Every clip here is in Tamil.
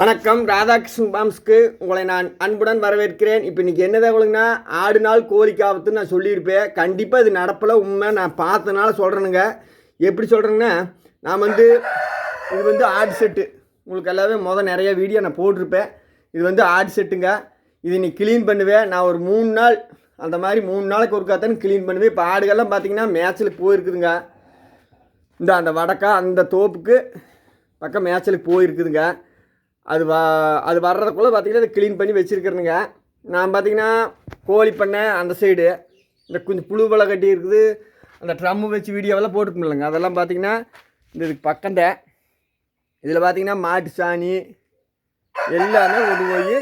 வணக்கம் ராதாகிருஷ்ணன் பாம்ஸ்க்கு உங்களை நான் அன்புடன் வரவேற்கிறேன். இப்போ இன்றைக்கி என்ன தகவலுங்கன்னா ஆடு நாள் கோழிக்கு ஆபத்துன்னு நான் சொல்லியிருப்பேன். கண்டிப்பாக இது நடப்பில் உண்மை. நான் பார்த்தனால சொல்கிறேனுங்க எப்படி சொல்கிறேங்கன்னா நான் வந்து இது வந்து ஆடு செட்டு. உங்களுக்கு எல்லாமே மொதல் நிறைய வீடியோ நான் போட்டிருப்பேன். இது வந்து ஆடு செட்டுங்க. இது இன்னைக்கு க்ளீன் பண்ணுவேன். நான் ஒரு மூணு நாள் அந்த மாதிரி மூணு நாளைக்கு ஒருக்கா க்ளீன் பண்ணுவேன். இப்போ ஆடுகள்லாம் பார்த்தீங்கன்னா மேய்ச்சலுக்கு போயிருக்குதுங்க. இந்த அந்த வடக்கா அந்த தோப்புக்கு பக்கம் மேட்சலுக்கு போயிருக்குதுங்க. அது வ அது வர்றதுக்குள்ளே பார்த்திங்கன்னா அதை க்ளீன் பண்ணி வச்சுருக்கிறேனுங்க. நான் பார்த்தீங்கன்னா கோழி பண்ணை அந்த சைடு இந்த கொஞ்சம் புழு வலை கட்டி இருக்குது அந்த ட்ரம்மு வச்சு வீடியோவெல்லாம் போட்டுக்கணும்லங்க அதெல்லாம் பார்த்தீங்கன்னா இந்த இதுக்கு பக்கண்ட இதில் பார்த்தீங்கன்னா மாட்டு சாணி எல்லாமே கொண்டு போய்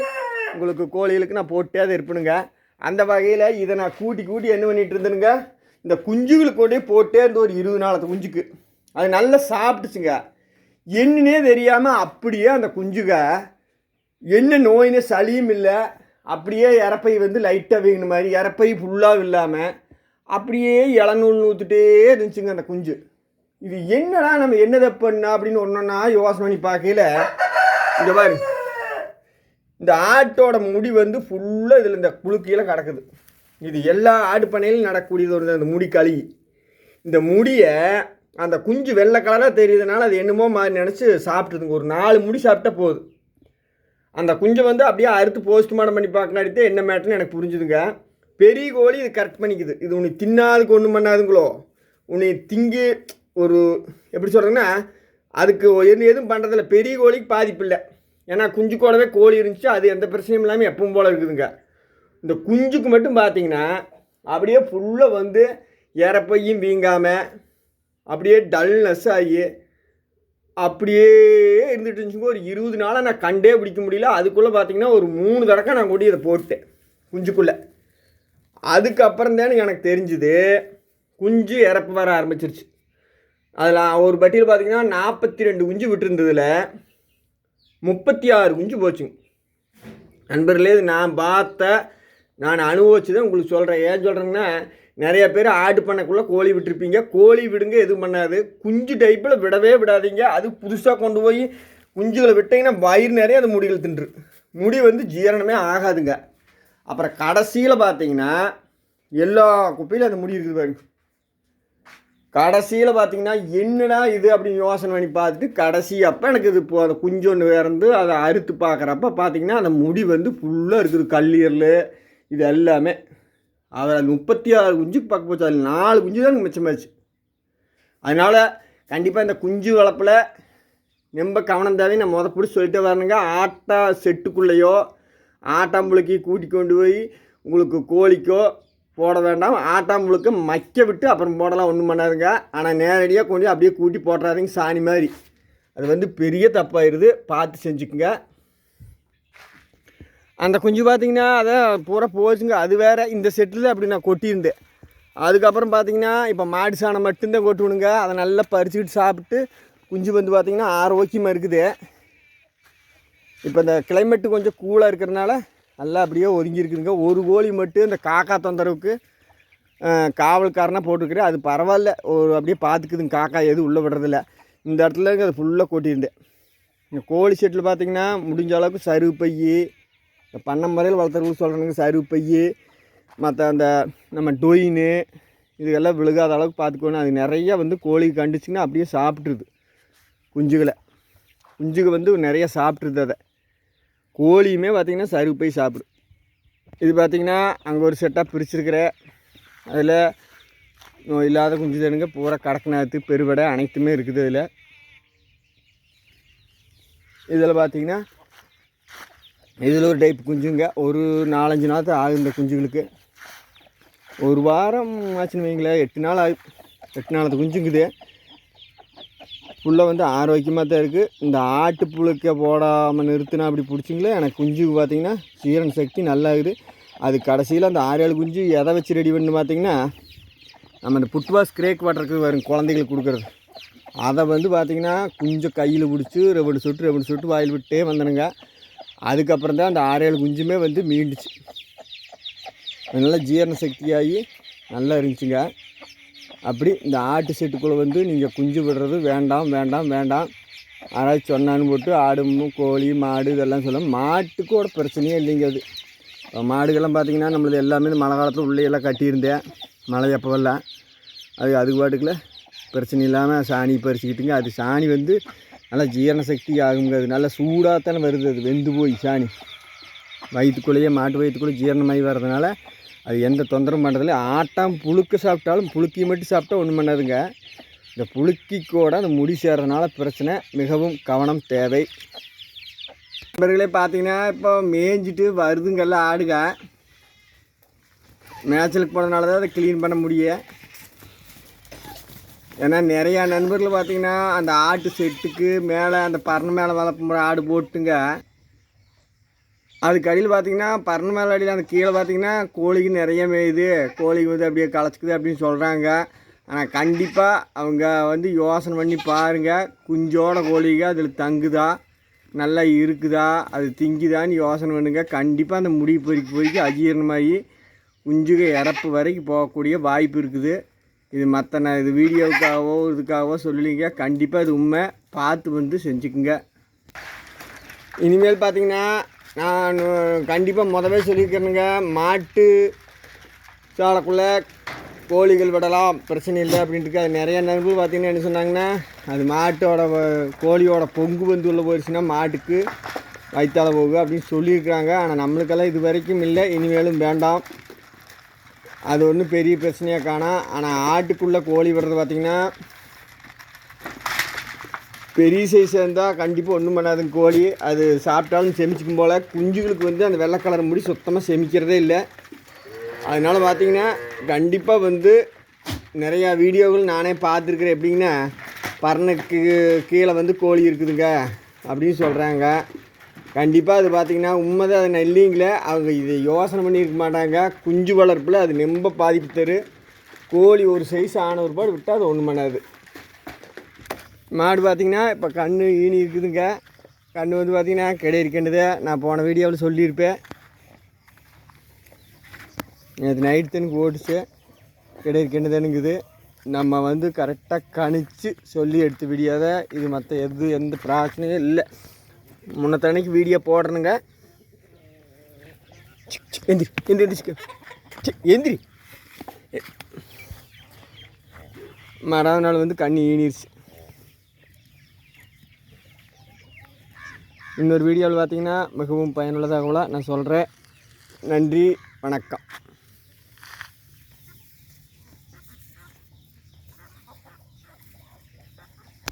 உங்களுக்கு கோழிகளுக்கு நான் போட்டே அதை இருப்பணுங்க அந்த வகையில் இதை நான் கூட்டி கூட்டி என்ன பண்ணிகிட்டு இருந்தேனுங்க இந்த குஞ்சுகளுக்கு கொண்டே போட்டே இருந்த ஒரு இருபது நாள் அந்த குஞ்சுக்கு. அது நல்லா சாப்பிட்டுச்சுங்க. என்னன்னே தெரியாமல் அப்படியே அந்த குஞ்சுக என்ன நோயினே சளியும் இல்லை அப்படியே இறப்பை வந்து லைட்டாக வீங்கின மாதிரி இறப்பை ஃபுல்லாக இல்லாமல் அப்படியே இளநூல் நூற்றுட்டே இருந்துச்சுங்க அந்த குஞ்சு. இது என்னடா நம்ம என்னதை பண்ணா அப்படின்னு ஒன்றா யோசனை பண்ணி பார்க்கையில இந்த பாரு. இந்த ஆட்டோட முடி வந்து ஃபுல்லாக இதில் இந்த புழுக்கையில் கிடக்குது. இது எல்லா ஆடு பண்ணையிலும் நடக்கக்கூடியது ஒரு அந்த முடி களி இந்த முடியை அந்த குஞ்சு வெள்ளை கலராக தெரியுதுனால அது என்னமோ மாதிரி நினச்சி சாப்பிட்டுதுங்க. ஒரு நாலு முடி சாப்பிட்டா போதும். அந்த குஞ்சை வந்து அப்படியே அறுத்து போஸ்ட்மார்ட்டம் பண்ணி பார்க்கணாடித்தே என்ன மேட்டர்னு எனக்கு புரிஞ்சுதுங்க. பெரிய கோழி இது கரெக்ட் பண்ணிக்குது. இது உன்னை தின்னாதுக்கு ஒன்றும் பண்ணாதுங்களோ? உன்னை திங்கி ஒரு எப்படி சொல்கிறேன்னா அதுக்கு எதுவும் எதுவும் பண்ணுறதில்ல பெரிய கோழிக்கு பாதிப்பு இல்லை ஏன்னா குஞ்சு கூடவே கோழி இருந்துச்சு. அது எந்த பிரச்சனையும் இல்லாமல் எப்பவும் போல் இருக்குதுங்க. இந்த குஞ்சுக்கு மட்டும் பார்த்தீங்கன்னா அப்படியே ஃபுல்லாக வந்து இறப்பையும் வீங்காமல் அப்படியே டல்னஸ் ஆகி அப்படியே இருந்துட்டு இருந்துச்சுங்க. ஒரு இருபது நாளாக நான் கண்டே பிடிக்க முடியல. அதுக்குள்ளே பார்த்தீங்கன்னா ஒரு மூணு தடக்கா நான் கொண்டு இதை போட்டேன் குஞ்சுக்குள்ளே. அதுக்கப்புறம் தானே எனக்கு தெரிஞ்சுது குஞ்சு இறப்பு வர ஆரம்பிச்சிருச்சு. அதில் ஒரு பட்டியல் பார்த்தீங்கன்னா நாற்பத்தி ரெண்டு குஞ்சு விட்டுருந்ததில் முப்பத்தி ஆறு குஞ்சு போச்சுங்க. நண்பர்களே நான் பார்த்த நான் அனுபவிச்சு தான் உங்களுக்கு சொல்கிறேன் ஏன் சொல்கிறேங்கன்னா நிறைய பேர் ஆடு பண்ணக்குள்ளே கோழி விட்டுருப்பீங்க. கோழி விடுங்க எதுவும் பண்ணாது. குஞ்சு டைப்பில் விடவே விடாதீங்க. அது புதுசாக கொண்டு போய் குஞ்சுகளை விட்டிங்கன்னா வயிறு நிறைய அந்த முடிகள் தின்று. முடி வந்து ஜீரணமே ஆகாதுங்க. அப்புறம் கடைசியில் பார்த்தீங்கன்னா எல்லா குப்பையிலும் அந்த முடி இருக்குது பாருங்க. கடைசியில் பார்த்தீங்கன்னா என்னடா இது அப்படின்னு யோசனை பண்ணி பார்த்துட்டு கடைசி அப்போ எனக்கு இது இப்போ அந்த குஞ்சு ஒன்று இறந்து அதை அறுத்து பார்க்குறப்ப பார்த்தீங்கன்னா அந்த முடி வந்து ஃபுல்லாக இருக்குது. கல்லீரல் இது எல்லாமே. அதில் முப்பத்தி ஆறு குஞ்சுக்கு பக்கம் போச்சு. அதில் நாலு குஞ்சு தான் மிச்சமாச்சு அதனால் கண்டிப்பாக இந்த குஞ்சு வளர்ப்பில் ரொம்ப கவனம் தேவை. நான் முத பிடிச்சி சொல்லிட்டே வரணுங்க. ஆட்டா செட்டுக்குள்ளேயோ ஆட்டாம்புழுக்கி கூட்டி கொண்டு போய் உங்களுக்கு கோழிக்கோ போட வேண்டாம். ஆட்டாம்புழுக்க மக்க விட்டு அப்புறம் போடலாம். ஒன்றும் பண்ணாதுங்க. ஆனால் நேரடியாக கொண்டு போய் அப்படியே கூட்டி போட்டுறாதீங்க சாணி மாதிரி. அது வந்து பெரிய தப்பாயிருது பார்த்து செஞ்சுக்குங்க. அந்த குஞ்சு பார்த்திங்கன்னா அதை பூரா போச்சுங்க. அது வேறு இந்த செட்டில் அப்படி நான் கொட்டியிருந்தேன். அதுக்கப்புறம் பார்த்திங்கன்னா இப்போ மாடு சாணம் மட்டும்தான் கொட்டுவிடுங்க அதை நல்லா பறிச்சுக்கிட்டு சாப்பிட்டு குஞ்சு வந்து பார்த்திங்கன்னா ஆரோக்கியமாக இருக்குது. இப்போ இந்த கிளைமேட்டு கொஞ்சம் கூலாக இருக்கிறதுனால நல்லா அப்படியே ஒதுங்கி இருக்குதுங்க. ஒரு கோழி மட்டும் இந்த காக்கா தொந்தரவுக்கு காவல்காரனாக போட்டிருக்கிறேன் அது பரவாயில்ல. ஒரு அப்படியே பார்த்துக்குதுங்க காக்கா எதுவும் உள்ளே விடுறதில்ல. இந்த இடத்துல அது ஃபுல்லாக கொட்டியிருந்தேன். இந்த கோழி செட்டில் பார்த்திங்கன்னா முடிஞ்ச அளவுக்கு சருவு பையி இந்த பண்ணை முறையில் வளர்த்துறவங்க சொல்கிறேங்க சருகு பை மற்ற அந்த நம்ம டொயின்னு இதுக்கெல்லாம் விழுகாத அளவுக்கு பார்த்துக்கணும் அது நிறைய வந்து கோழி கண்டுச்சிங்கன்னா அப்படியே சாப்பிட்ருது குஞ்சுகளை. குஞ்சுகள் வந்து நிறைய சாப்பிட்ருது அதை. கோழியுமே பார்த்திங்கன்னா சருகு போய் சாப்பிடும். இது பார்த்திங்கன்னா அங்கே ஒரு செட்டாக பிரிச்சிருக்கிறேன் அதில் நோய் இல்லாத குஞ்சு தனுங்க. பூரா கடக்கநாத்து பெருவடை அனைத்துமே இருக்குது அதில். இதில் பார்த்தீங்கன்னா இதில் ஒரு டைப் குஞ்சுங்க. ஒரு நாலஞ்சு நாள் ஆகும் இந்த குஞ்சுகளுக்கு. ஒரு வாரம் ஆச்சுன்னு வைங்களேன். எட்டு நாள் ஆகும் எட்டு நாள் குஞ்சுங்குது. புள்ள வந்து ஆரோக்கியமாக தான் இருக்குது இந்த ஆட்டு புழுக்க போடாமல் நிறுத்தினா அப்படி பிடிச்சிங்களே? எனக்கு குஞ்சு பார்த்தீங்கன்னா சீரன் சக்தி நல்லா அது கடைசியில் அந்த ஆறு ஏழு குஞ்சு எதை வச்சு ரெடி பண்ணு பார்த்திங்கன்னா நம்ம இந்த புட்வாஸ் கிரேக் வாட்டருக்கு வரும் குழந்தைகளுக்கு கொடுக்குறது. அதை வந்து பார்த்திங்கன்னா கொஞ்சம் கையில் பிடிச்சி ரெவடு சொட்டு ரெவடு சொட்டு வாயில் விட்டே வந்தனுங்க. அதுக்கப்புறம் தான் அந்த ஆறேழு குஞ்சுமே வந்து மீண்டுச்சு. நல்லா ஜீரண சக்தியாகி நல்லா இருந்துச்சுங்க. அப்படி இந்த ஆட்டு செட்டுக்குள்ளே வந்து நீங்கள் குஞ்சு விடுறது வேண்டாம் வேண்டாம் வேண்டாம். யாராச்சும் சொன்னான்னு போட்டு ஆடு கோழி மாடு இதெல்லாம் சொல்ல மாட்டுக்கோட பிரச்சனையே இல்லைங்க அது. இப்போ மாடுகள்லாம் பார்த்தீங்கன்னா நம்மளது எல்லாமே இந்த மழை காலத்தில் உள்ளே எல்லாம் கட்டியிருந்தேன். மழை எப்போவெல்லாம் அது அது பாட்டுக்குள்ள பிரச்சனை இல்லாமல் சாணி பறிச்சுக்கிட்டுங்க. அது சாணி வந்து நல்லா ஜீரண சக்தி ஆகுங்க அது நல்லா தானே வருது அது வெந்து போய் சாணி வயிற்றுக்குள்ளேயே மாட்டு வயிற்றுக்குள்ளே ஜீரணமாகி வர்றதுனால அது எந்த தொந்தரவும் பண்ணுறதில்ல ஆட்டாம் புழுக்க சாப்பிட்டாலும் புழுக்கி மட்டும் சாப்பிட்டா ஒன்றும் பண்ணாதுங்க. இந்த புழுக்கி கூட அந்த முடி சேர்றதுனால பிரச்சனை மிகவும் கவனம் தேவை. நண்பர்களே பார்த்தீங்கன்னா இப்போ மேய்ஞ்சிட்டு வருதுங்கல்ல ஆடுக மேய்ச்சலுக்கு போனதுனால தான் அதை க்ளீன் பண்ண முடியும் ஏன்னா நிறையா நண்பர்கள் பார்த்தீங்கன்னா அந்த ஆட்டு செட்டுக்கு மேலே அந்த பரண மேலே வளர்ப்பு ஆடு போட்டுங்க. அதுக்கு அடியில் பார்த்தீங்கன்னா பரண மேலே அடியில் அந்த கீழே பார்த்தீங்கன்னா கோழிக்கு நிறைய மேயுது. கோழிக்கு வந்து அப்படியே களைச்சிக்குது அப்படின்னு சொல்கிறாங்க ஆனால் கண்டிப்பாக அவங்க வந்து யோசனை பண்ணி பாருங்கள் குஞ்சோட கோழிங்க அதில் தங்குதா? நல்லா இருக்குதா? அது திங்குதான்னு யோசனை பண்ணுங்க. கண்டிப்பாக அந்த முடி பொறிக்கு பொறிக்கு அஜீரணமாகி குஞ்சுக இறப்பு வரைக்கும் போகக்கூடிய வாய்ப்பு இருக்குது. இது மற்ற நான் இது வீடியோவுக்காகவோ இதுக்காகவோ சொல்லலைங்க கண்டிப்பாக இது உண்மை. பார்த்து வந்து செஞ்சுக்குங்க. இனிமேல் பார்த்தீங்கன்னா நான் கண்டிப்பாக முதவே சொல்லியிருக்கேனுங்க மாட்டு சாலைக்குள்ளே கோழிகள் விடலாம். பிரச்சனை இல்லை அப்படின்ட்டு அது நிறைய நண்பர்கள் பார்த்தீங்கன்னா என்ன சொன்னாங்கன்னா அது மாட்டோட கோழியோட பொங்கு வந்து உள்ளே போயிடுச்சுன்னா மாட்டுக்கு வயிற்றால போகு அப்படின்னு சொல்லியிருக்கிறாங்க. ஆனால் நம்மளுக்கெல்லாம் இது வரைக்கும் இல்லை. இனிமேலும் வேண்டாம். அது ஒன்றும் பெரிய பிரச்சனையாக காணாம் ஆனால் ஆட்டுக்குள்ளே கோழி விடுறது பார்த்திங்கன்னா பெரிய சைஸ் இருந்தால் கண்டிப்பாக ஒன்றும் பண்ணாதுங்க கோழி. அது சாப்பிட்டாலும் செமிச்சிக்கும் போல். குஞ்சுகளுக்கு வந்து அந்த வெள்ளை கலர் முடி சுத்தமாக செமிக்கிறதே இல்லை. அதனால் பார்த்திங்கன்னா கண்டிப்பாக வந்து நிறையா வீடியோகள் நானே பார்த்துருக்குறேன். எப்படிங்கன்னா பறனைக்கு கீழே வந்து கோழி இருக்குதுங்க அப்படின்னு சொல்கிறாங்க கண்டிப்பாக அது பார்த்தீங்கன்னா உண்மைதான் அது இல்லைங்களே அவங்க இதை யோசனை பண்ணியிருக்க மாட்டாங்க. குஞ்சு வளர்ப்பில் அது ரொம்ப பாதிப்பு தரும் கோழி ஒரு சைஸ் ஆன ஒரு பாடு விட்டால் அது ஒன்றும் பண்ணாது. மாடு பார்த்தீங்கன்னா இப்போ கண் ஈனி இருக்குதுங்க. கண் வந்து பார்த்திங்கன்னா கிடை இருக்கின்றது. நான் போன வீடியோவில் சொல்லியிருப்பேன். நேற்று நைட் தனுக்கு ஓடிச்சு. கிடை இருக்கின்றதுனுங்குது நம்ம வந்து கரெக்டாக கணிச்சு சொல்லி எடுத்து விடியாத இது மற்ற எது எந்த பிரச்சனையும் இல்லை. முன்னத்தன்னைக்கு வீடியோ போடுறனுங்க சிக், எந்திரி எந்திரி எந்திரிச்சுக்க எந்திரி மறாவது நாள் வந்து கண்ணி ஈனிருச்சு. இன்னொரு வீடியோவில் பார்த்தீங்கன்னா மிகவும் பயனுள்ள தகவலாக நான் சொல்கிறேன் நன்றி வணக்கம்.